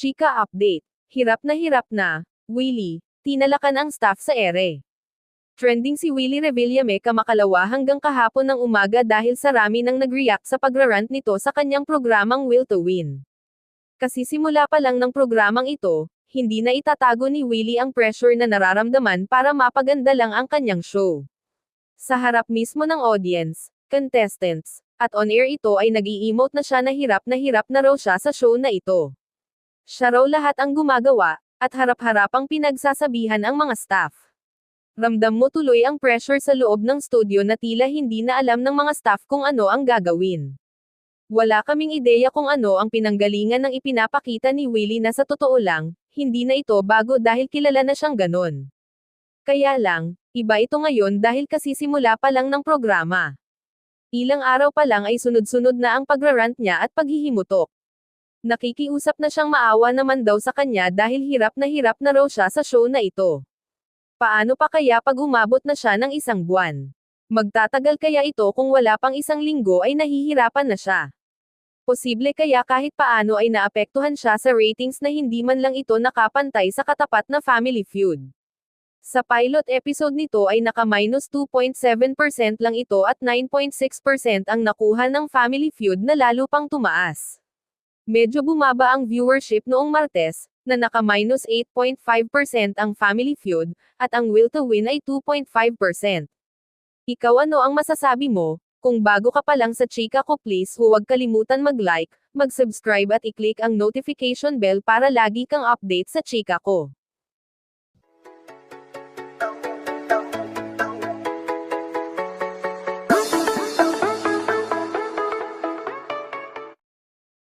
Chika update. Hirap na hirap na. Willie, tinalakan ang staff sa ere. Trending si Willie Revillame kamakalawa hanggang kahapon ng umaga dahil sa rami ng nag-react sa pagrarant nito sa kanyang programang Will to Win. Kasi simula pa lang ng programang ito, hindi na itatago ni Willie ang pressure na nararamdaman para mapaganda lang ang kanyang show. Sa harap mismo ng audience, contestants, at on-air ito ay nag-i-emote na siya na hirap na hirap na raw siya sa show na ito. Siya raw lahat ang gumagawa, at harap-harapang pinagsasabihan ang mga staff. Ramdam mo tuloy ang pressure sa loob ng studio na tila hindi na alam ng mga staff kung ano ang gagawin. Wala kaming ideya kung ano ang pinanggalingan ng ipinapakita ni Willie na sa totoo lang, hindi na ito bago dahil kilala na siyang ganon. Kaya lang, iba ito ngayon dahil kasisimula pa lang ng programa. Ilang araw pa lang ay sunod-sunod na ang pagrarant niya at paghihimutok. Nakikiusap na siyang maawa naman daw sa kanya dahil hirap na hirap na raw siya sa show na ito. Paano pa kaya pag umabot na siya ng isang buwan? Magtatagal kaya ito kung wala pang isang linggo ay nahihirapan na siya. Posible kaya kahit paano ay naapektuhan siya sa ratings na hindi man lang ito nakapantay sa katapat na Family Feud. Sa pilot episode nito ay naka-minus 2.7% lang ito at 9.6% ang nakuha ng Family Feud na lalo pang tumaas. Medyo bumaba ang viewership noong Martes, na naka-minus 8.5% ang Family Feud, at ang Will to Win ay 2.5%. Ikaw ano ang masasabi mo? Kung bago ka pa lang sa chika ko please huwag kalimutan mag-like, mag-subscribe at i-click ang notification bell para lagi kang update sa chika ko.